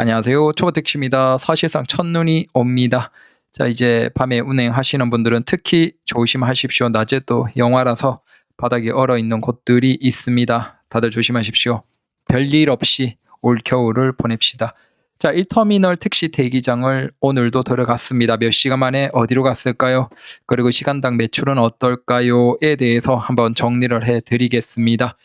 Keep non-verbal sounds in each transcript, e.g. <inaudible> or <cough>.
안녕하세요. 초보택시입니다. 사실상 첫눈이 옵니다. 자, 이제 밤에 운행하시는 분들은 특히 조심하십시오. 낮에 또 영화라서 바닥이 얼어 있는 곳들이 있습니다. 다들 조심하십시오. 별일 없이 올 겨울을 보냅시다. 자, 1터미널 택시 대기장을 오늘도 들어갔습니다. 몇 시간 만에 어디로 갔을까요? 그리고 시간당 매출은 어떨까요?에 대해서 한번 정리를 해 드리겠습니다.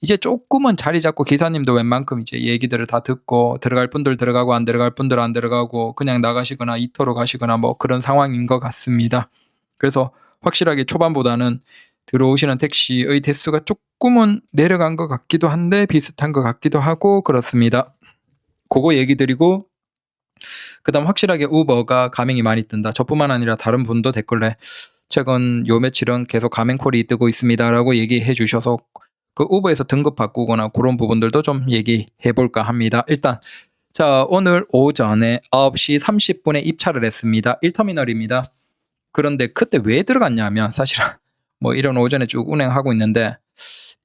이제 조금은 자리 잡고 기사님도 웬만큼 이제 얘기들을 다 듣고 들어갈 분들 들어가고 안 들어갈 분들 안 들어가고 그냥 나가시거나 이터로 가시거나 뭐 그런 상황인 것 같습니다. 그래서 확실하게 초반보다는 들어오시는 택시의 대수가 조금은 내려간 것 같기도 한데 비슷한 것 같기도 하고 그렇습니다. 그거 얘기 드리고 그다음 확실하게 우버가 가맹이 많이 뜬다. 저뿐만 아니라 다른 분도 댓글에 최근 요 며칠은 계속 가맹콜이 뜨고 있습니다라고 얘기해 주셔서 그 우버에서 등급 바꾸거나 그런 부분들도 좀 얘기해 볼까 합니다. 일단 자 오늘 오전에 9시 30분에 입찰을 했습니다. 1터미널입니다. 그런데 그때 왜 들어갔냐면 사실은 <laughs> 뭐 이런 오전에 쭉 운행하고 있는데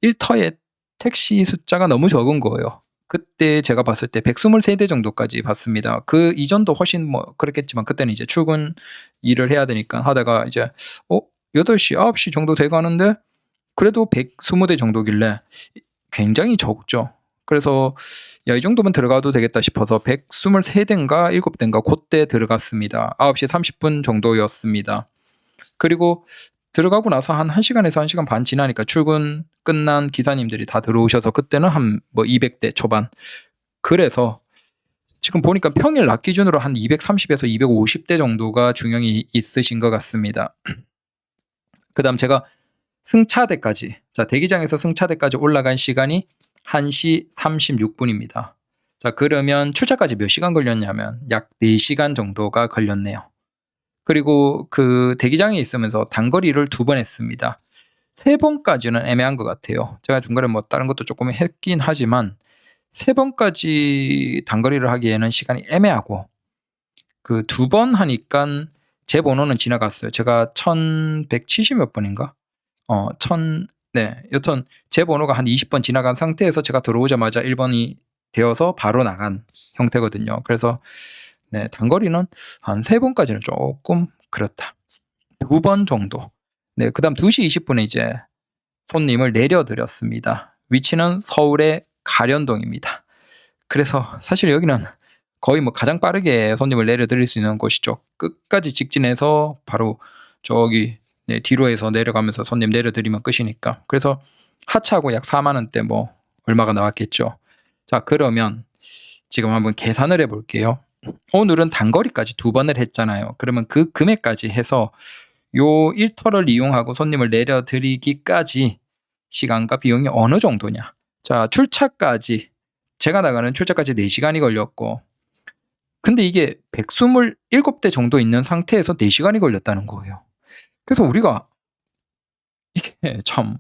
1터에 택시 숫자가 너무 적은 거예요. 그때 제가 봤을 때 123대 정도까지 봤습니다. 그 이전도 훨씬 뭐 그랬겠지만 그때는 이제 출근 일을 해야 되니까 하다가 이제 어 8시, 9시 정도 돼 가는데 그래도 120대 정도길래 굉장히 적죠. 그래서 야, 이 정도면 들어가도 되겠다 싶어서 123대인가 7대인가 그때 들어갔습니다. 9시 30분 정도였습니다. 그리고 들어가고 나서 한 1시간에서 1시간 반 지나니까 출근 끝난 기사님들이 다 들어오셔서 그때는 한 뭐 200대 초반. 그래서 지금 보니까 평일 낮 기준으로 한 230에서 250대 정도가 중형이 있으신 것 같습니다. <clears throat> 그 다음 제가 승차대까지 자 대기장에서 승차대까지 올라간 시간이 1시 36분입니다. 자 그러면 출차까지 몇 시간 걸렸냐면 약 4시간 정도가 걸렸네요. 그리고 그 대기장에 있으면서 단거리를 두 번 했습니다. 세 번까지는 애매한 것 같아요. 제가 중간에 뭐 다른 것도 조금 했긴 하지만 세 번까지 단거리를 하기에는 시간이 애매하고 그 두 번 하니까 제 번호는 지나갔어요. 제가 1170 몇 번인가? 어, 1000, 네. 여튼 제 번호가 한 20번 지나간 상태에서 제가 들어오자마자 1번이 되어서 바로 나간 형태거든요. 그래서 네, 단거리는 한 세 번까지는 조금 그렇다. 두 번 정도. 네, 그다음 2시 20분에 이제 손님을 내려드렸습니다. 위치는 서울의 가련동입니다. 그래서 사실 여기는 거의 뭐 가장 빠르게 손님을 내려드릴 수 있는 곳이죠. 끝까지 직진해서 바로 저기 네, 뒤로 해서 내려가면서 손님 내려드리면 끝이니까. 그래서 하차하고 약 4만 원대 뭐 얼마가 나왔겠죠. 자, 그러면 지금 한번 계산을 해 볼게요. 오늘은 단거리까지 두 번을 했잖아요. 그러면 그 금액까지 해서 요 1터를 이용하고 손님을 내려드리기까지 시간과 비용이 어느 정도냐. 자, 출차까지 제가 나가는 출차까지 4시간이 걸렸고 근데 이게 127대 정도 있는 상태에서 4시간이 걸렸다는 거예요. 그래서 우리가 이게 참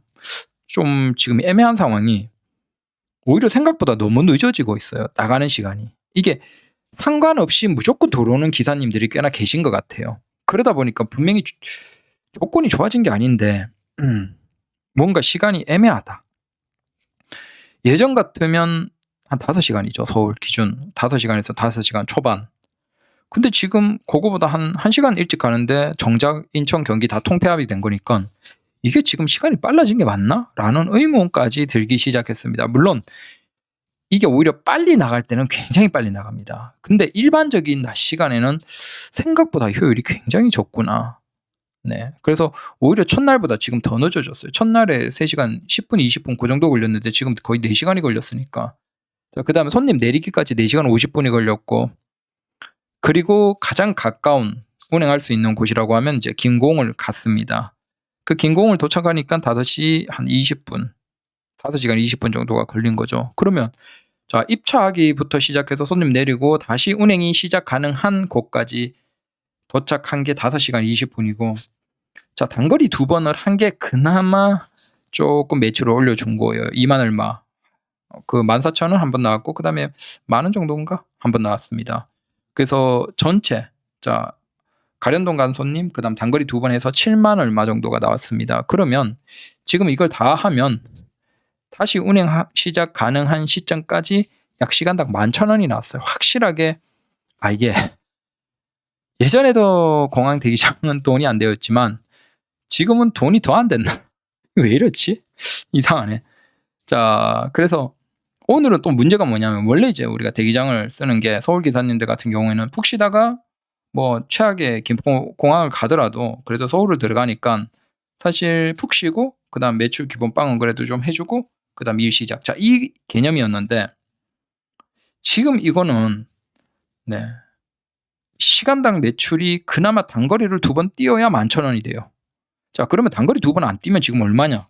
좀 지금 애매한 상황이 오히려 생각보다 너무 늦어지고 있어요. 나가는 시간이. 이게 상관없이 무조건 들어오는 기사님들이 꽤나 계신 것 같아요. 그러다 보니까 분명히 조, 조건이 좋아진 게 아닌데 음, 뭔가 시간이 애매하다. 예전 같으면 한 5시간이죠. 서울 기준 5시간에서 5시간 초반. 근데 지금 그거보다 한 1시간 일찍 가는데 정작 인천 경기 다 통폐합이 된 거니까 이게 지금 시간이 빨라진 게 맞나? 라는 의문까지 들기 시작했습니다. 물론 이게 오히려 빨리 나갈 때는 굉장히 빨리 나갑니다. 근데 일반적인 낮 시간에는 생각보다 효율이 굉장히 적구나. 네. 그래서 오히려 첫날보다 지금 더 늦어졌어요. 첫날에 3시간 10분, 20분 그 정도 걸렸는데 지금 거의 4시간이 걸렸으니까. 자, 그 다음에 손님 내리기까지 4시간 50분이 걸렸고, 그리고 가장 가까운 운행할 수 있는 곳이라고 하면 이제 김공을 갔습니다. 그 김공을 도착하니까 5시 한 20분, 5시간 20분 정도가 걸린 거죠. 그러면 자, 입차하기부터 시작해서 손님 내리고 다시 운행이 시작 가능한 곳까지 도착한 게 5시간 20분이고 자, 단거리 두 번을 한 게 그나마 조금 매출을 올려준 거예요. 2만 얼마. 그 14,000원 한 번 나왔고 그다음에 만 원 정도인가 한 번 나왔습니다. 그래서 전체 자 가련동 간 손님 그다음 단거리 두 번 해서 7만 얼마 정도가 나왔습니다. 그러면 지금 이걸 다 하면 다시 운행 시작 가능한 시점까지 약 시간당 11,000원이 나왔어요. 확실하게 아 이게 <laughs> 예전에도 공항 대기장은 돈이 안 되었지만 지금은 돈이 더안 됐나? <laughs> 왜 이렇지? <laughs> 이상하네. 자, 그래서 오늘은 또 문제가 뭐냐면 원래 이제 우리가 대기장을 쓰는 게 서울 기사님들 같은 경우에는 푹 쉬다가 뭐 최악의 김포공항을 가더라도 그래도 서울을 들어가니까 사실 푹 쉬고 그다음 매출 기본 빵은 그래도 좀 해주고 그다음 일 시작. 자, 이 개념이었는데 지금 이거는 네 시간당 매출이 그나마 단거리를 두 번 뛰어야 11,000원이 돼요. 자, 그러면 단거리 두 번 안 뛰면 지금 얼마냐?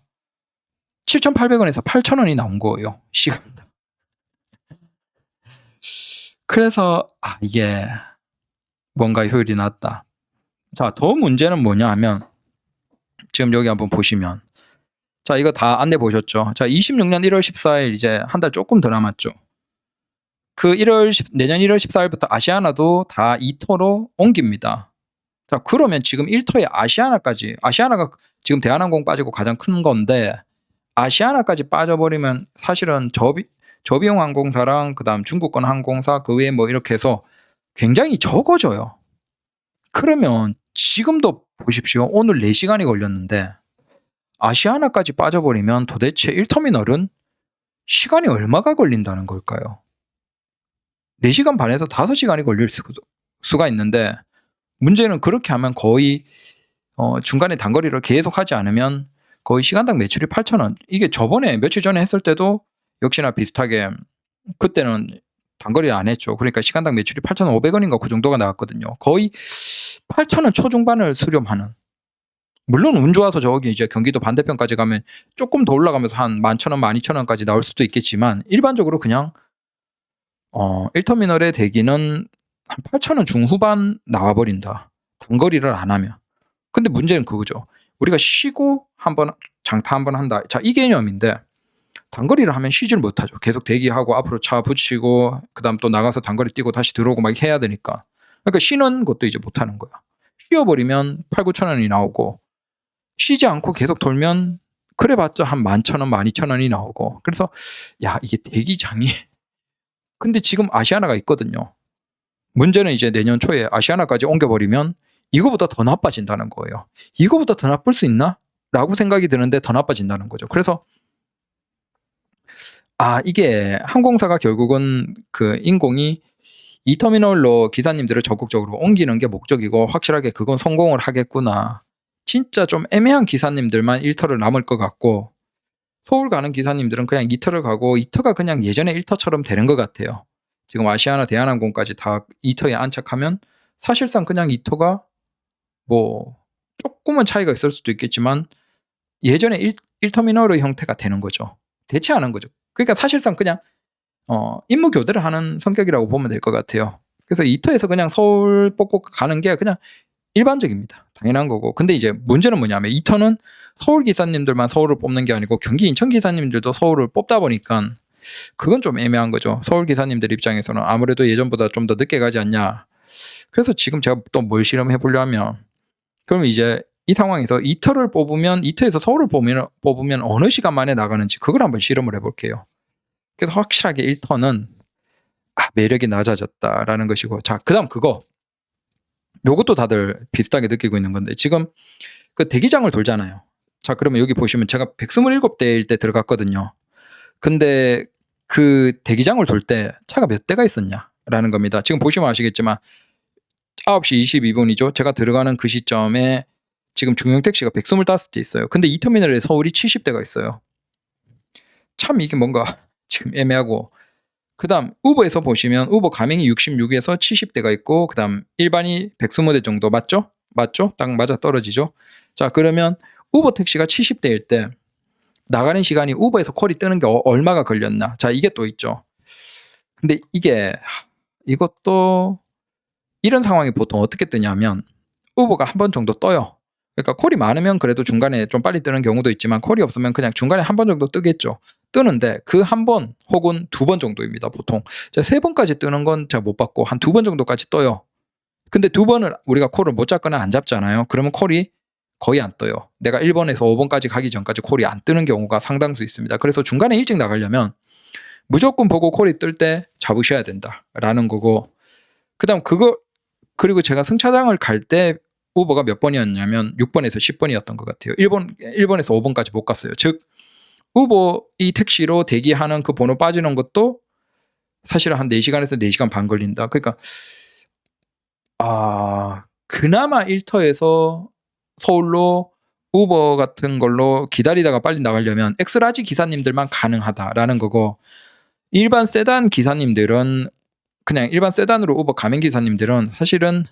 7,800원에서 8,000원이 나온 거예요. 시간당. 그래서 아 이게 뭔가 효율이 낮다. 자, 더 문제는 뭐냐 하면 지금 여기 한번 보시면 자, 이거 다 안내 보셨죠? 자, 26년 1월 14일 이제 한 달 조금 더 남았죠. 그 1월 10, 내년 1월 14일부터 아시아나도 다 2터로 옮깁니다. 자, 그러면 지금 1터에 아시아나까지 아시아나가 지금 대한항공 빠지고 가장 큰 건데 아시아나까지 빠져버리면 사실은 저비 저비용 항공사랑 그다음 중국권 항공사 그 외에 뭐 이렇게 해서 굉장히 적어져요. 그러면 지금도 보십시오. 오늘 4시간이 걸렸는데 아시아나까지 빠져버리면 도대체 1터미널은 시간이 얼마가 걸린다는 걸까요? 4시간 반에서 5시간이 걸릴 수, 수가 있는데 문제는 그렇게 하면 거의 어, 중간에 단거리를 계속 하지 않으면 거의 시간당 매출이 8,000원. 이게 저번에 며칠 전에 했을 때도 역시나 비슷하게 그때는 단거리 안 했죠. 그러니까 시간당 매출이 8,500원인가 그 정도가 나왔거든요. 거의 8,000원 초중반을 수렴하는. 물론 운 좋아서 저기 이제 경기도 반대편까지 가면 조금 더 올라가면서 한 11,000원, 12,000원까지 나올 수도 있겠지만 일반적으로 그냥 어, 1터미널의 대기는 한 8,000원 중후반 나와버린다. 단거리를 안 하면. 근데 문제는 그거죠. 우리가 쉬고 한번 장타 한번 한다. 자, 이 개념인데 단거리를 하면 쉬지를 못하죠. 계속 대기하고 앞으로 차 붙이고 그다음 또 나가서 단거리 뛰고 다시 들어오고 막 해야 되니까. 그러니까 쉬는 것도 이제 못하는 거야. 쉬어버리면 8, 9천 원이 나오고 쉬지 않고 계속 돌면 그래봤자 한 11,000원, 12,000원이 나오고 그래서 야 이게 대기장이 <laughs> 근데 지금 아시아나가 있거든요. 문제는 이제 내년 초에 아시아나까지 옮겨버리면 이거보다 더 나빠진다는 거예요. 이거보다 더 나쁠 수 있나? 라고 생각이 드는데 더 나빠진다는 거죠. 그래서 아 이게 항공사가 결국은 그 인공이 이 터미널로 기사님들을 적극적으로 옮기는 게 목적이고 확실하게 그건 성공을 하겠구나. 진짜 좀 애매한 기사님들만 1터를 남을 것 같고 서울 가는 기사님들은 그냥 2터를 가고 2터가 그냥 예전에 1터처럼 되는 것 같아요. 지금 아시아나 대한항공까지 다 2터에 안착하면 사실상 그냥 2터가 뭐 조금은 차이가 있을 수도 있겠지만 예전에 1, 1터미널의 형태가 되는 거죠. 대체하는 거죠. 그러니까 사실상 그냥 어, 임무 교대를 하는 성격이라고 보면 될 것 같아요. 그래서 2터에서 그냥 서울 뽑고 가는 게 그냥 일반적입니다. 당연한 거고. 근데 이제 문제는 뭐냐면 2터는 서울 기사님들만 서울을 뽑는 게 아니고 경기 인천 기사님들도 서울을 뽑다 보니까 그건 좀 애매한 거죠. 서울 기사님들 입장에서는 아무래도 예전보다 좀 더 늦게 가지 않냐. 그래서 지금 제가 또 뭘 실험해 보려면 그럼 이제 이 상황에서 이터를 뽑으면 이터에서 서울을 뽑으면, 뽑으면 어느 시간 만에 나가는지 그걸 한번 실험을 해볼게요. 그래서 확실하게 1터는 아, 매력이 낮아졌다라는 것이고 자 그다음 그거 요것도 다들 비슷하게 느끼고 있는 건데 지금 그 대기장을 돌잖아요. 자 그러면 여기 보시면 제가 127대일 때 들어갔거든요. 근데 그 대기장을 돌 때 차가 몇 대가 있었냐라는 겁니다. 지금 보시면 아시겠지만 9시 22분이죠. 제가 들어가는 그 시점에 지금 중형 택시가 125대 있어요. 근데 이 터미널에 서울이 70대가 있어요. 참 이게 뭔가 <laughs> 지금 애매하고 그 다음 우버에서 보시면 우버 가맹이 66에서 70대가 있고 그 다음 일반이 120대 정도 맞죠? 맞죠? 딱 맞아 떨어지죠. 자 그러면 우버 택시가 70대일 때 나가는 시간이 우버에서 콜이 뜨는 게 어- 얼마가 걸렸나? 자 이게 또 있죠. 근데 이게 이것도 이런 상황이 보통 어떻게 뜨냐면 우버가 한 번 정도 떠요. 그러니까 콜이 많으면 그래도 중간에 좀 빨리 뜨는 경우도 있지만 콜이 없으면 그냥 중간에 한 번 정도 뜨겠죠. 뜨는데 그 한 번 혹은 두 번 정도입니다. 보통 자, 세 번까지 뜨는 건 제가 못 봤고 한 두 번 정도까지 떠요. 근데 두 번을 우리가 콜을 못 잡거나 안 잡잖아요. 그러면 콜이 거의 안 떠요. 내가 1번에서 5번까지 가기 전까지 콜이 안 뜨는 경우가 상당수 있습니다. 그래서 중간에 일찍 나가려면 무조건 보고 콜이 뜰 때 잡으셔야 된다라는 거고 그다음 그거 그리고 제가 승차장을 갈 때 우버가 몇 번이었냐면 6번에서 10번이었던 것 같아요. 1번 1번에서 5번까지 못 갔어요. 즉 우버 이 택시로 대기하는 그 번호 빠지는 것도 사실은 한 4시간에서 4시간 반 걸린다. 그러니까 아 그나마 일터에서 서울로 우버 같은 걸로 기다리다가 빨리 나가려면 엑스라지 기사님들만 가능하다라는 거고 일반 세단 기사님들은 그냥 일반 세단으로 우버 가맹 기사님들은 사실은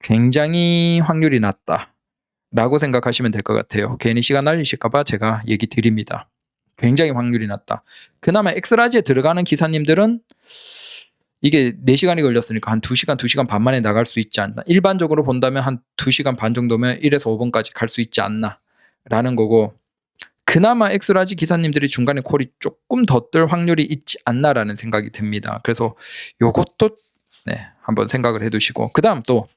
굉장히 확률이 낮다라고 생각하시면 될 것 같아요. 괜히 시간 날리실까봐 제가 얘기 드립니다. 굉장히 확률이 낮다. 그나마 엑스라지에 들어가는 기사님들은 이게 4시간이 걸렸으니까 한 2시간, 2시간 반 만에 나갈 수 있지 않나. 일반적으로 본다면 한 2시간 반 정도면 1에서 5번까지 갈 수 있지 않나. 라는 거고, 그나마 엑스라지 기사님들이 중간에 콜이 조금 더 뜰 확률이 있지 않나라는 생각이 듭니다. 그래서 요것도 네, 한번 생각을 해 두시고, 그 다음 또,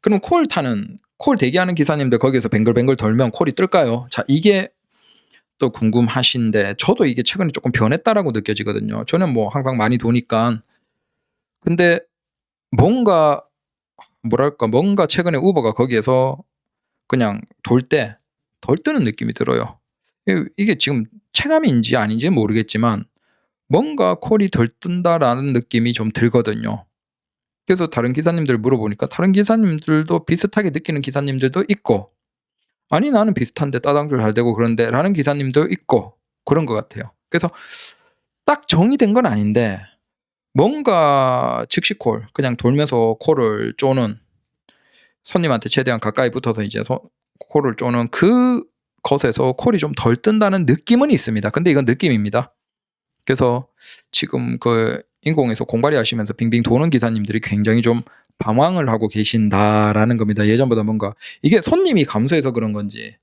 그럼 콜 타는, 콜 대기하는 기사님들 거기에서 뱅글뱅글 돌면 콜이 뜰까요? 자, 이게 또 궁금하신데 저도 이게 최근에 조금 변했다라고 느껴지거든요. 저는 뭐 항상 많이 도니까 근데 뭔가 뭐랄까 뭔가 최근에 우버가 거기에서 그냥 돌 때 덜 뜨는 느낌이 들어요. 이- 이게 지금 체감인지 아닌지 모르겠지만 뭔가 콜이 덜 뜬다라는 느낌이 좀 들거든요. 그래서 다른 기사님들 물어보니까 다른 기사님들도 비슷하게 느끼는 기사님들도 있고 아니 나는 비슷한데 따당줄 잘 되고 그런데 라는 기사님도 있고 그런 것 같아요. 그래서 딱 정의된 건 아닌데 뭔가 즉시 콜 그냥 돌면서 콜을 쪼는 손님한테 최대한 가까이 붙어서 이제 소- 콜을 쪼는 그 것에서 콜이 좀 덜 뜬다는 느낌은 있습니다. 근데 이건 느낌입니다. 그래서 지금 그 인공에서 공발이 하시면서 빙빙 도는 기사님들이 굉장히 좀 방황을 하고 계신다라는 겁니다. 예전보다 뭔가 이게 손님이 감소해서 그런 건지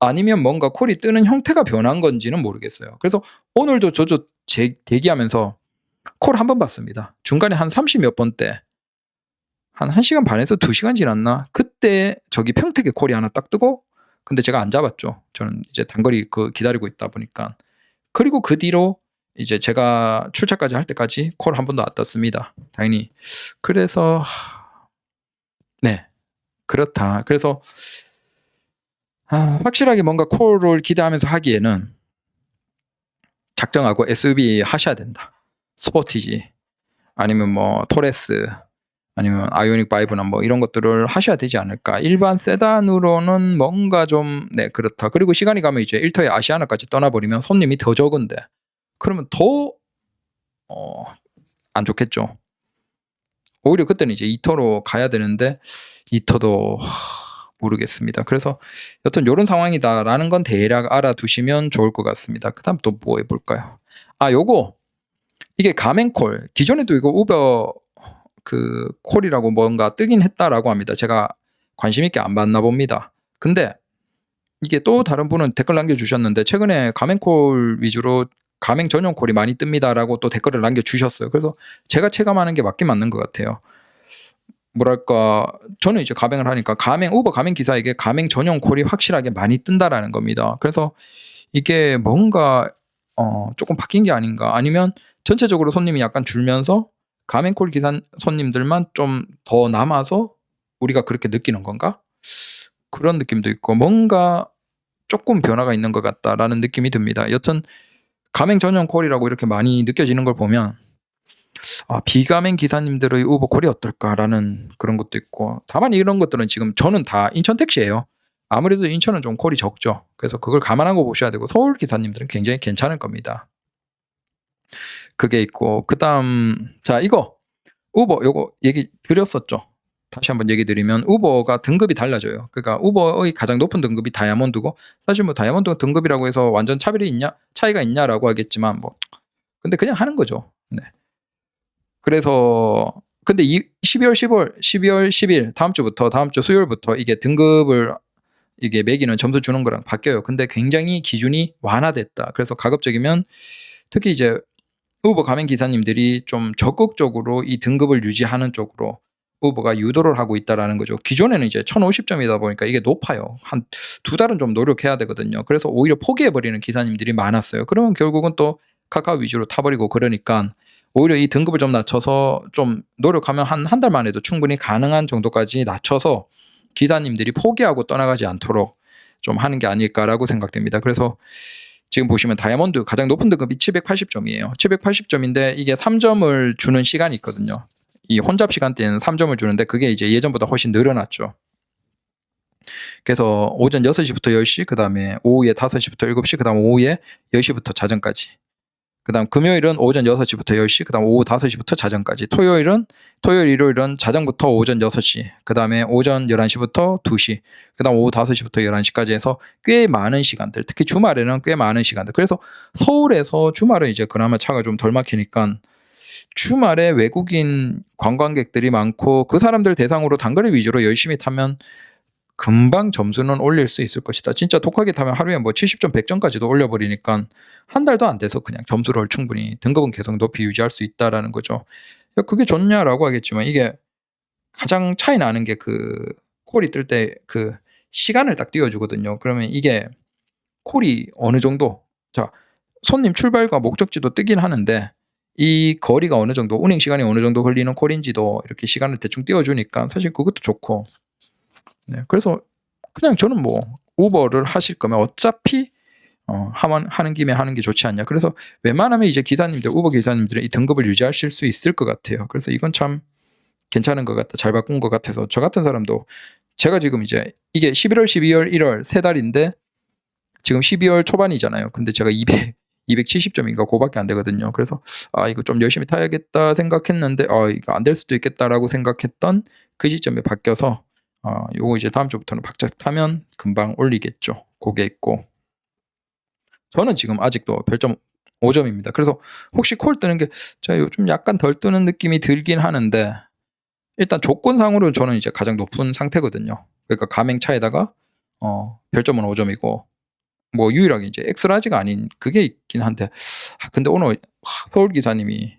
아니면 뭔가 콜이 뜨는 형태가 변한 건지는 모르겠어요. 그래서 오늘도 저저 제- 대기하면서 콜 한 번 봤습니다. 중간에 한 30몇 번 때. 한 1시간 반에서 2시간 지났나? 그때 저기 평택에 콜이 하나 딱 뜨고 근데 제가 안 잡았죠. 저는 이제 단거리 그 기다리고 있다 보니까. 그리고 그 뒤로 이제 제가 출차까지 할 때까지 콜 한 번도 안 떴습니다. 당연히. 그래서 하, 네. 그렇다. 그래서 아, 확실하게 뭔가 콜을 기대하면서 하기에는 작정하고 SUV 하셔야 된다. 스포티지 아니면 뭐 토레스 아니면 아이오닉 5나 뭐 이런 것들을 하셔야 되지 않을까. 일반 세단으로는 뭔가 좀 네 그렇다. 그리고 시간이 가면 이제 1터에 아시아나까지 떠나버리면 손님이 더 적은데 그러면 더 어, 안 좋겠죠. 오히려 그때는 이제 2터로 가야 되는데 2터도 모르겠습니다. 그래서 여튼 이런 상황이다라는 건 대략 알아두시면 좋을 것 같습니다. 그 다음 또 뭐 해볼까요? 아 요거 이게 가맹콜 기존에도 이거 우버 그 콜이라고 뭔가 뜨긴 했다라고 합니다. 제가 관심 있게 안 봤나 봅니다. 근데 이게 또 다른 분은 댓글 남겨주셨는데 최근에 가맹콜 위주로 가맹 전용 콜이 많이 뜹니다라고 또 댓글을 남겨주셨어요. 그래서 제가 체감하는 게 맞긴 맞는 것 같아요. 뭐랄까 저는 이제 가맹을 하니까 가맹 우버 가맹 기사에게 가맹 전용 콜이 확실하게 많이 뜬다라는 겁니다. 그래서 이게 뭔가 어 조금 바뀐 게 아닌가 아니면 전체적으로 손님이 약간 줄면서 가맹 콜 기사 손님들만 좀 더 남아서 우리가 그렇게 느끼는 건가? 그런 느낌도 있고 뭔가 조금 변화가 있는 것 같다라는 느낌이 듭니다. 여튼 가맹 전용 콜이라고 이렇게 많이 느껴지는 걸 보면 아, 비가맹 기사님들의 우버 콜이 어떨까라는 그런 것도 있고 다만 이런 것들은 지금 저는 다 인천 택시예요. 아무래도 인천은 좀 콜이 적죠. 그래서 그걸 감안하고 보셔야 되고 서울 기사님들은 굉장히 괜찮을 겁니다. 그게 있고 그다음 자 이거 우버 요거 얘기 드렸었죠. 다시 한번 얘기 드리면 우버가 등급이 달라져요. 그러니까 우버의 가장 높은 등급이 다이아몬드고 사실 뭐 다이아몬드 등급이라고 해서 완전 차별이 있냐 차이가 있냐라고 하겠지만 뭐 근데 그냥 하는 거죠. 네. 그래서 근데 이 12월 10월 12월 10일 다음 주부터 다음 주 수요일부터 이게 등급을 이게 매기는 점수 주는 거랑 바뀌어요. 근데 굉장히 기준이 완화됐다. 그래서 가급적이면 특히 이제 우버 가맹 기사님들이 좀 적극적으로 이 등급을 유지하는 쪽으로 우버가 유도를 하고 있다라는 거죠. 기존에는 이제 1050점이다 보니까 이게 높아요. 한 두 달은 좀 노력해야 되거든요. 그래서 오히려 포기해 버리는 기사님들이 많았어요. 그러면 결국은 또 카카오 위주로 타버리고 그러니까 오히려 이 등급을 좀 낮춰서 좀 노력하면 한 한 달만 해도 충분히 가능한 정도까지 낮춰서 기사님들이 포기하고 떠나가지 않도록 좀 하는 게 아닐까라고 생각됩니다. 그래서 지금 보시면 다이아몬드 가장 높은 등급이 780점이에요. 780점인데 이게 3점을 주는 시간이 있거든요. 이 혼잡 시간대에는 3점을 주는데 그게 이제 예전보다 훨씬 늘어났죠. 그래서 오전 6시부터 10시, 그 다음에 오후에 5시부터 7시, 그 다음 오후에 10시부터 자정까지. 그 다음 금요일은 오전 6시부터 10시, 그 다음 오후 5시부터 자정까지. 토요일은, 토요일, 일요일은 자정부터 오전 6시, 그 다음에 오전 11시부터 2시, 그 다음 오후 5시부터 11시까지 해서 꽤 많은 시간들, 특히 주말에는 꽤 많은 시간들. 그래서 서울에서 주말은 이제 그나마 차가 좀 덜 막히니까 주말에 외국인 관광객들이 많고 그 사람들 대상으로 단거리 위주로 열심히 타면 금방 점수는 올릴 수 있을 것이다. 진짜 독하게 타면 하루에 뭐 70점, 100점까지도 올려버리니까 한 달도 안 돼서 그냥 점수를 충분히 등급은 계속 높이 유지할 수 있다라는 거죠. 야, 그게 좋냐라고 하겠지만 이게 가장 차이 나는 게 그 콜이 뜰 때 그 시간을 딱 띄워주거든요. 그러면 이게 콜이 어느 정도 자 손님 출발과 목적지도 뜨긴 하는데 이 거리가 어느 정도 운행 시간이 어느 정도 걸리는 콜인지도 이렇게 시간을 대충 띄워주니까 사실 그것도 좋고 네, 그래서 그냥 저는 뭐 우버를 하실 거면 어차피 어, 하면 하는 김에 하는 게 좋지 않냐. 그래서 웬만하면 이제 기사님들 우버 기사님들은 이 등급을 유지하실 수 있을 것 같아요. 그래서 이건 참 괜찮은 것 같다. 잘 바꾼 것 같아서 저 같은 사람도 제가 지금 이제 이게 11월, 12월, 1월 세 달인데 지금 12월 초반이잖아요. 근데 제가 200 270점인가 그밖에 안 되거든요. 그래서 아 이거 좀 열심히 타야겠다 생각했는데 아 이거 안 될 수도 있겠다라고 생각했던 그 시점에 바뀌어서 어, 요거 이제 다음 주부터는 박짝 타면 금방 올리겠죠. 그게 있고. 저는 지금 아직도 별점 5점입니다. 그래서 혹시 콜 뜨는 게 제가 요즘 약간 덜 뜨는 느낌이 들긴 하는데 일단 조건상으로 저는 이제 가장 높은 상태거든요. 그러니까 가맹 차에다가 어, 별점은 5점이고 뭐 유일하게 이제 엑스라지가 아닌 그게 있긴 한데 아, 근데 오늘 서울 기사님이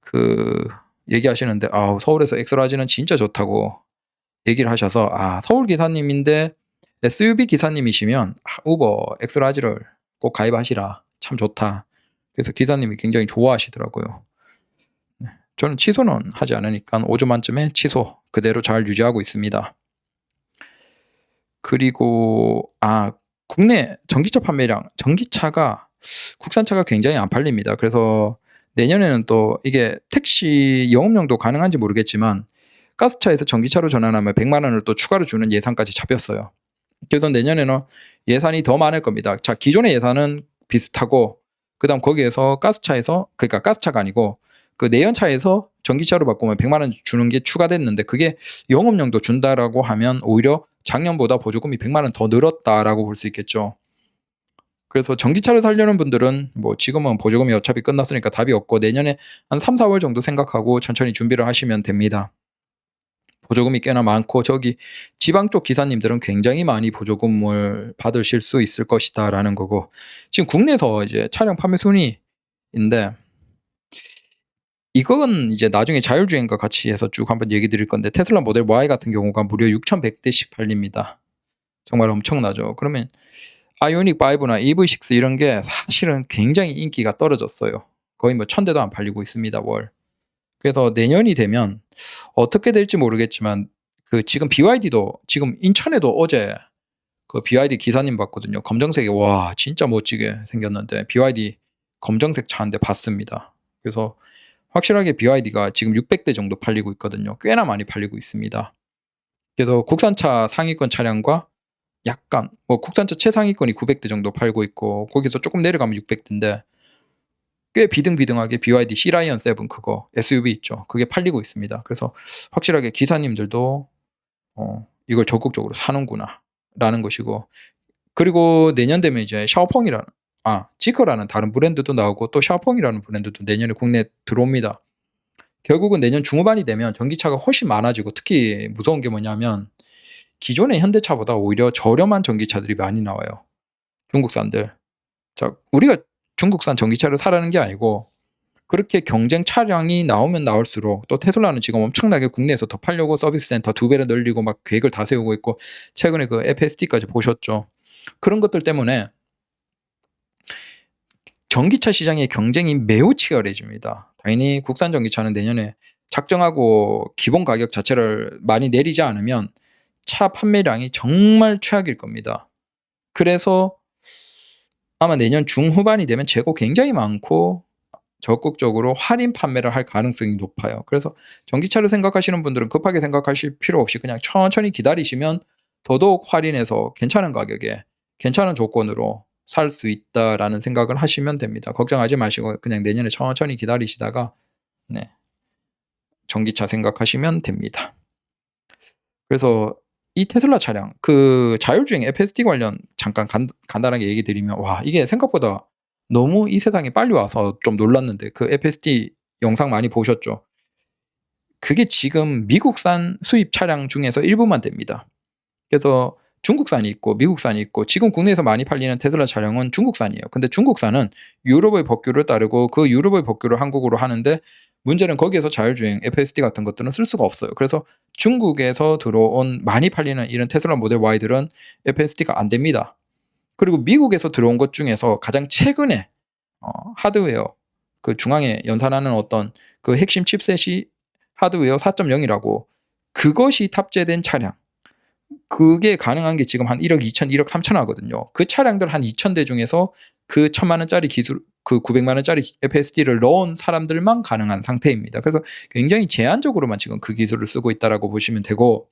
그 얘기하시는데 아 서울에서 엑스라지는 진짜 좋다고 얘기를 하셔서 아 서울 기사님인데 SUV 기사님이시면 아, 우버 엑스라지를 꼭 가입하시라 참 좋다. 그래서 기사님이 굉장히 좋아하시더라고요. 네, 저는 취소는 하지 않으니까 5점 만점에 취소 그대로 잘 유지하고 있습니다. 그리고 아 국내 전기차 판매량 전기차가 국산차가 굉장히 안 팔립니다. 그래서 내년에는 또 이게 택시 영업용도 가능한지 모르겠지만 가스차에서 전기차로 전환하면 100만 원을 또 추가로 주는 예산까지 잡혔어요. 그래서 내년에는 예산이 더 많을 겁니다. 자, 기존의 예산은 비슷하고 그다음 거기에서 가스차에서 그러니까 가스차가 아니고 그 내연차에서 전기차로 바꾸면 100만 원 주는 게 추가됐는데 그게 영업용도 준다라고 하면 오히려 작년보다 보조금이 100만 원 더 늘었다라고 볼 수 있겠죠. 그래서 전기차를 살려는 분들은 뭐 지금은 보조금이 어차피 끝났으니까 답이 없고 내년에 한 3, 4월 정도 생각하고 천천히 준비를 하시면 됩니다. 보조금이 꽤나 많고 저기 지방 쪽 기사님들은 굉장히 많이 보조금을 받으실 수 있을 것이다라는 거고 지금 국내에서 이제 차량 판매 순위인데 이건 이제 나중에 자율주행과 같이 해서 쭉 한번 얘기 드릴 건데 테슬라 모델 Y 같은 경우가 무려 6,100대씩 팔립니다. 정말 엄청나죠. 그러면 아이오닉 5나 EV6 이런 게 사실은 굉장히 인기가 떨어졌어요. 거의 뭐 1000대도 안 팔리고 있습니다. 월. 그래서 내년이 되면 어떻게 될지 모르겠지만 그 지금 BYD도 지금 인천에도 어제 그 BYD 기사님 봤거든요. 검정색에 와 진짜 멋지게 생겼는데 BYD 검정색 차한대 봤습니다. 그래서 확실하게 BYD가 지금 600대 정도 팔리고 있거든요. 꽤나 많이 팔리고 있습니다. 그래서 국산차 상위권 차량과 약간 뭐 국산차 최상위권이 900대 정도 팔고 있고 거기서 조금 내려가면 600대인데 꽤 비등비등하게 BYD C-라이언 7 그거 SUV 있죠. 그게 팔리고 있습니다. 그래서 확실하게 기사님들도 어, 이걸 적극적으로 사는구나 라는 것이고 그리고 내년 되면 이제 샤오펑이라는 아 지커라는 다른 브랜드도 나오고 또 샤오펑이라는 브랜드도 내년에 국내에 들어옵니다. 결국은 내년 중후반이 되면 전기차가 훨씬 많아지고 특히 무서운 게 뭐냐면 기존의 현대차보다 오히려 저렴한 전기차들이 많이 나와요. 중국산들. 자, 우리가 중국산 전기차를 사라는 게 아니고 그렇게 경쟁 차량이 나오면 나올수록 또 테슬라는 지금 엄청나게 국내에서 더 팔려고 서비스 센터 두 배로 늘리고 막 계획을 다 세우고 있고 최근에 그 FSD까지 보셨죠. 그런 것들 때문에 전기차 시장의 경쟁이 매우 치열해집니다. 당연히 국산 전기차는 내년에 작정하고 기본 가격 자체를 많이 내리지 않으면 차 판매량이 정말 최악일 겁니다. 그래서 아마 내년 중후반이 되면 재고 굉장히 많고 적극적으로 할인 판매를 할 가능성이 높아요. 그래서 전기차를 생각하시는 분들은 급하게 생각하실 필요 없이 그냥 천천히 기다리시면 더더욱 할인해서 괜찮은 가격에 괜찮은 조건으로 살 수 있다라는 생각을 하시면 됩니다. 걱정하지 마시고 그냥 내년에 천천히 기다리시다가 네. 전기차 생각하시면 됩니다. 그래서 이 테슬라 차량 그 자율주행 FSD 관련 잠깐 간, 간단하게 얘기 드리면 와 이게 생각보다 너무 이 세상에 빨리 와서 좀 놀랐는데 그 FSD 영상 많이 보셨죠? 그게 지금 미국산 수입 차량 중에서 일부만 됩니다. 그래서 중국산이 있고 미국산이 있고 지금 국내에서 많이 팔리는 테슬라 차량은 중국산이에요. 근데 중국산은 유럽의 법규를 따르고 그 유럽의 법규를 한국으로 하는데 문제는 거기에서 자율주행 FSD 같은 것들은 쓸 수가 없어요. 그래서 중국에서 들어온 많이 팔리는 이런 테슬라 모델 Y들은 FSD가 안 됩니다. 그리고 미국에서 들어온 것 중에서 가장 최근에 어, 하드웨어 그 중앙에 연산하는 어떤 그 핵심 칩셋이 하드웨어 4.0이라고 그것이 탑재된 차량 그게 가능한 게 지금 한 1억 2천, 1억 3천 하거든요. 그 차량들 한 2천 대 중에서 그 천만 원짜리 기술, 그 900만 원짜리 FSD를 넣은 사람들만 가능한 상태입니다. 그래서 굉장히 제한적으로만 지금 그 기술을 쓰고 있다라고 보시면 되고,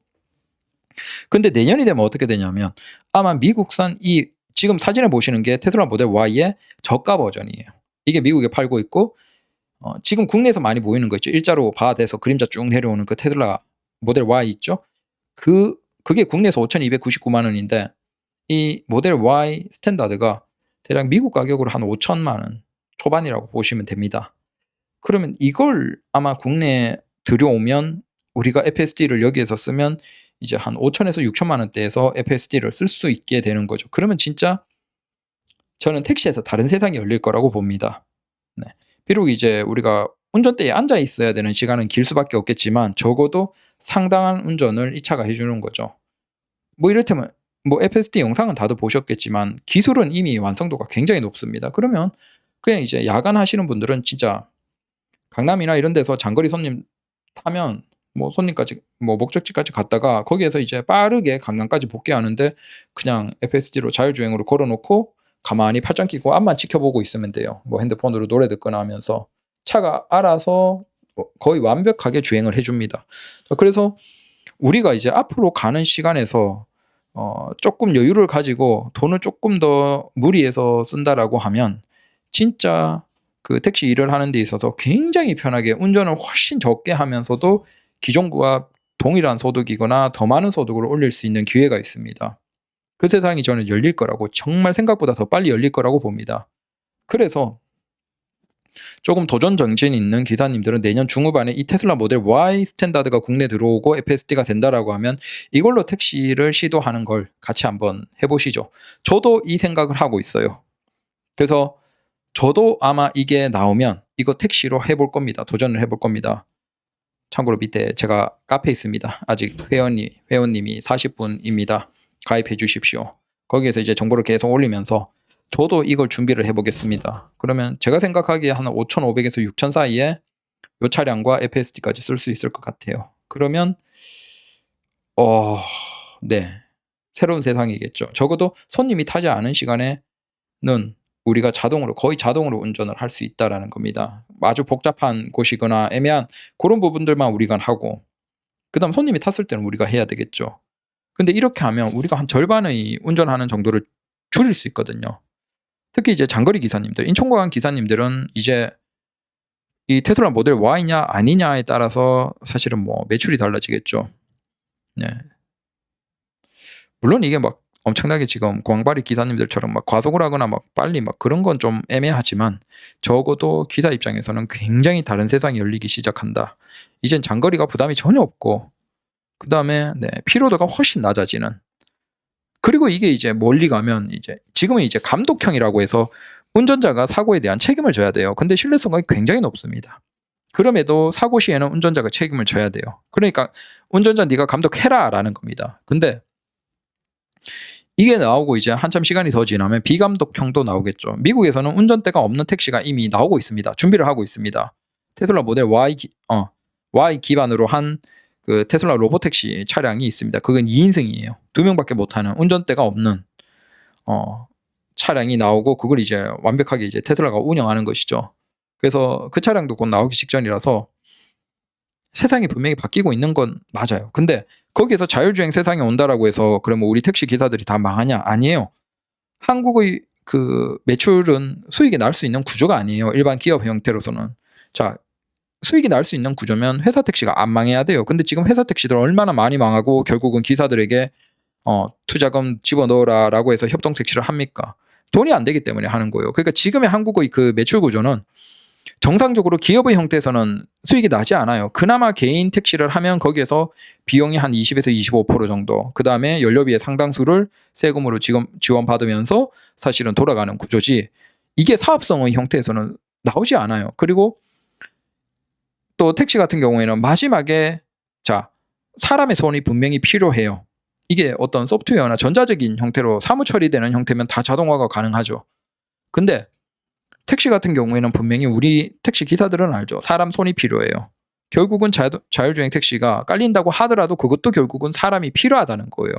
근데 내년이 되면 어떻게 되냐면 아마 미국산 이 지금 사진에 보시는 게 테슬라 모델 Y의 저가 버전이에요. 이게 미국에 팔고 있고 어, 지금 국내에서 많이 보이는 거 있죠. 일자로 바돼서 그림자 쭉 내려오는 그 테슬라 모델 Y 있죠. 그 그게 국내에서 5,299만 원인데 이 모델 Y 스탠다드가 대략 미국 가격으로 한 5천만 원 초반이라고 보시면 됩니다. 그러면 이걸 아마 국내에 들여오면 우리가 FSD를 여기에서 쓰면 이제 한 5천에서 6천만 원대에서 FSD를 쓸 수 있게 되는 거죠. 그러면 진짜 저는 택시에서 다른 세상이 열릴 거라고 봅니다. 네. 비록 이제 우리가 운전대에 앉아 있어야 되는 시간은 길 수밖에 없겠지만 적어도 상당한 운전을 이 차가 해주는 거죠. 뭐 이를테면 뭐 FSD 영상은 다들 보셨겠지만 기술은 이미 완성도가 굉장히 높습니다. 그러면 그냥 이제 야간 하시는 분들은 진짜 강남이나 이런 데서 장거리 손님 타면 뭐 손님까지 뭐 목적지까지 갔다가 거기에서 이제 빠르게 강남까지 복귀하는데 그냥 FSD로 자율주행으로 걸어놓고 가만히 팔짱 끼고 앞만 지켜보고 있으면 돼요. 뭐 핸드폰으로 노래 듣거나 하면서 차가 알아서 거의 완벽하게 주행을 해줍니다. 그래서 우리가 이제 앞으로 가는 시간에서 어, 조금 여유를 가지고 돈을 조금 더 무리해서 쓴다라고 하면 진짜 그 택시 일을 하는 데 있어서 굉장히 편하게 운전을 훨씬 적게 하면서도 기존과 동일한 소득이거나 더 많은 소득을 올릴 수 있는 기회가 있습니다. 그 세상이 저는 열릴 거라고 정말 생각보다 더 빨리 열릴 거라고 봅니다. 그래서 조금 도전 정신 있는 기사님들은 내년 중후반에 이 테슬라 모델 Y 스탠다드가 국내 들어오고 FSD가 된다라고 하면 이걸로 택시를 시도하는 걸 같이 한번 해보시죠. 저도 이 생각을 하고 있어요. 그래서 저도 아마 이게 나오면 이거 택시로 해볼 겁니다. 도전을 해볼 겁니다. 참고로 밑에 제가 카페 있습니다. 아직 회원이, 회원님이 40분입니다. 가입해 주십시오. 거기에서 이제 정보를 계속 올리면서 저도 이걸 준비를 해보겠습니다. 그러면 제가 생각하기에 한 5,500에서 6,000 사이에 이 차량과 FSD까지 쓸 수 있을 것 같아요. 그러면 어, 네. 새로운 세상이겠죠. 적어도 손님이 타지 않은 시간에는 우리가 자동으로 거의 자동으로 운전을 할 수 있다라는 겁니다. 아주 복잡한 곳이거나 애매한 그런 부분들만 우리가 하고 그다음 손님이 탔을 때는 우리가 해야 되겠죠. 근데 이렇게 하면 우리가 한 절반의 운전하는 정도를 줄일 수 있거든요. 특히 이제 장거리 기사님들, 인천공항 기사님들은 이제 이 테슬라 모델 Y냐 아니냐에 따라서 사실은 뭐 매출이 달라지겠죠. 네. 물론 이게 막 엄청나게 지금 광발이 기사님들처럼 막 과속을 하거나 막 빨리 막 그런 건 좀 애매하지만 적어도 기사 입장에서는 굉장히 다른 세상이 열리기 시작한다. 이젠 장거리가 부담이 전혀 없고 그 다음에 네, 피로도가 훨씬 낮아지는 그리고 이게 이제 멀리 가면 이제 지금은 이제 감독형이라고 해서 운전자가 사고에 대한 책임을 져야 돼요. 근데 신뢰성이 굉장히 높습니다. 그럼에도 사고 시에는 운전자가 책임을 져야 돼요. 그러니까 운전자 네가 감독해라라는 겁니다. 근데 이게 나오고 이제 한참 시간이 더 지나면 비감독형도 나오겠죠. 미국에서는 운전대가 없는 택시가 이미 나오고 있습니다. 준비를 하고 있습니다. 테슬라 모델 Y 기, 어, Y 기반으로 한 그 테슬라 로보택시 차량이 있습니다. 그건 2인승이에요. 두 명밖에 못 타는 운전대가 없는 어, 차량이 나오고 그걸 이제 완벽하게 이제 테슬라가 운영하는 것이죠. 그래서 그 차량도 곧 나오기 직전이라서 세상이 분명히 바뀌고 있는 건 맞아요. 근데 거기에서 자율주행 세상이 온다라고 해서 그러면 우리 택시 기사들이 다 망하냐? 아니에요. 한국의 그 매출은 수익이 날 수 있는 구조가 아니에요. 일반 기업 형태로서는. 자, 수익이 날 수 있는 구조면 회사 택시가 안 망해야 돼요. 근데 지금 회사 택시들 얼마나 많이 망하고 결국은 기사들에게 어, 투자금 집어넣어라라고 해서 협동 택시를 합니까? 돈이 안 되기 때문에 하는 거예요. 그러니까 지금의 한국의 그 매출 구조는 정상적으로 기업의 형태에서는 수익이 나지 않아요. 그나마 개인 택시를 하면 거기에서 비용이 한 20에서 25% 정도. 그 다음에 연료비의 상당수를 세금으로 지금 지원받으면서 사실은 돌아가는 구조지. 이게 사업성의 형태에서는 나오지 않아요. 그리고 또 택시 같은 경우에는 마지막에 자 사람의 손이 분명히 필요해요. 이게 어떤 소프트웨어나 전자적인 형태로 사무 처리되는 형태면 다 자동화가 가능하죠. 근데 택시 같은 경우에는 분명히 우리 택시 기사들은 알죠. 사람 손이 필요해요. 결국은 자, 자율주행 택시가 깔린다고 하더라도 그것도 결국은 사람이 필요하다는 거예요.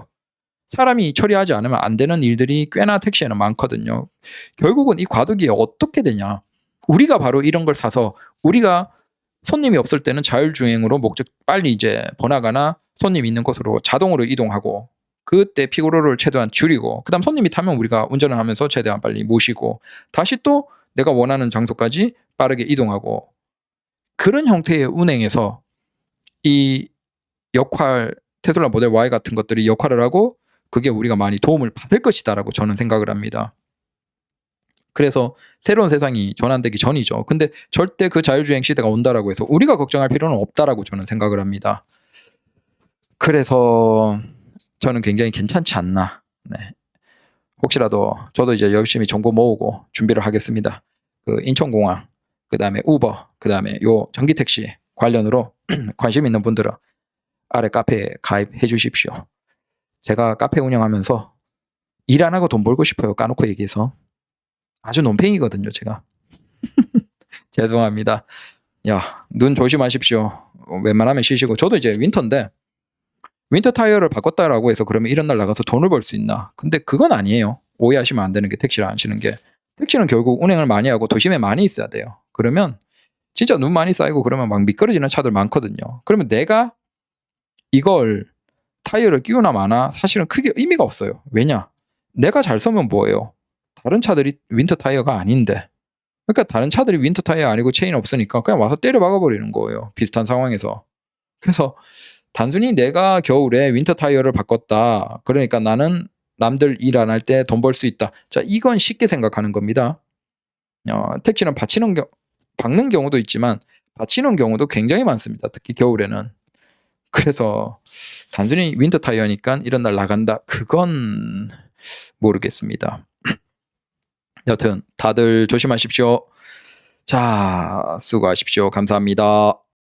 사람이 처리하지 않으면 안 되는 일들이 꽤나 택시에는 많거든요. 결국은 이 과도기에 어떻게 되냐. 우리가 바로 이런 걸 사서 우리가 손님이 없을 때는 자율주행으로 목적 빨리 이제 번화가나 손님 있는 곳으로 자동으로 이동하고 그때 피고로를 최대한 줄이고 그다음 손님이 타면 우리가 운전을 하면서 최대한 빨리 모시고 다시 또 내가 원하는 장소까지 빠르게 이동하고 그런 형태의 운행에서 이 역할 테슬라 모델 Y 같은 것들이 역할을 하고 그게 우리가 많이 도움을 받을 것이다라고 저는 생각을 합니다. 그래서 새로운 세상이 전환되기 전이죠. 근데 절대 그 자율주행 시대가 온다라고 해서 우리가 걱정할 필요는 없다라고 저는 생각을 합니다. 그래서 저는 굉장히 괜찮지 않나. 네. 혹시라도 저도 이제 열심히 정보 모으고 준비를 하겠습니다. 그 인천공항, 그 다음에 우버, 그 다음에 요 전기택시 관련으로 <clears throat> 관심 있는 분들은 아래 카페에 가입해 주십시오. 제가 카페 운영하면서 일 안 하고 돈 벌고 싶어요. 까놓고 얘기해서. 아주 논팽이거든요, 제가. <laughs> 죄송합니다. 야, 눈 조심하십시오. 웬만하면 쉬시고. 저도 이제 윈터인데, 윈터 타이어를 바꿨다라고 해서 그러면 이런 날 나가서 돈을 벌 수 있나? 근데 그건 아니에요. 오해하시면 안 되는 게 택시를 안 쉬는 게. 택시는 결국 운행을 많이 하고 도심에 많이 있어야 돼요. 그러면 진짜 눈 많이 쌓이고 그러면 막 미끄러지는 차들 많거든요. 그러면 내가 이걸 타이어를 끼우나 마나 사실은 크게 의미가 없어요. 왜냐? 내가 잘 서면 뭐예요? 다른 차들이 윈터 타이어가 아닌데. 그러니까 다른 차들이 윈터 타이어 아니고 체인 없으니까 그냥 와서 때려 박아버리는 거예요. 비슷한 상황에서. 그래서 단순히 내가 겨울에 윈터 타이어를 바꿨다. 그러니까 나는 남들 일 안 할 때 돈 벌 수 있다. 자, 이건 쉽게 생각하는 겁니다. 어, 택시는 받치는 경, 박는 경우도 있지만 받치는 경우도 굉장히 많습니다. 특히 겨울에는. 그래서 단순히 윈터 타이어니까 이런 날 나간다. 그건 모르겠습니다. 여튼 다들 조심하십시오. 자, 수고하십시오. 감사합니다.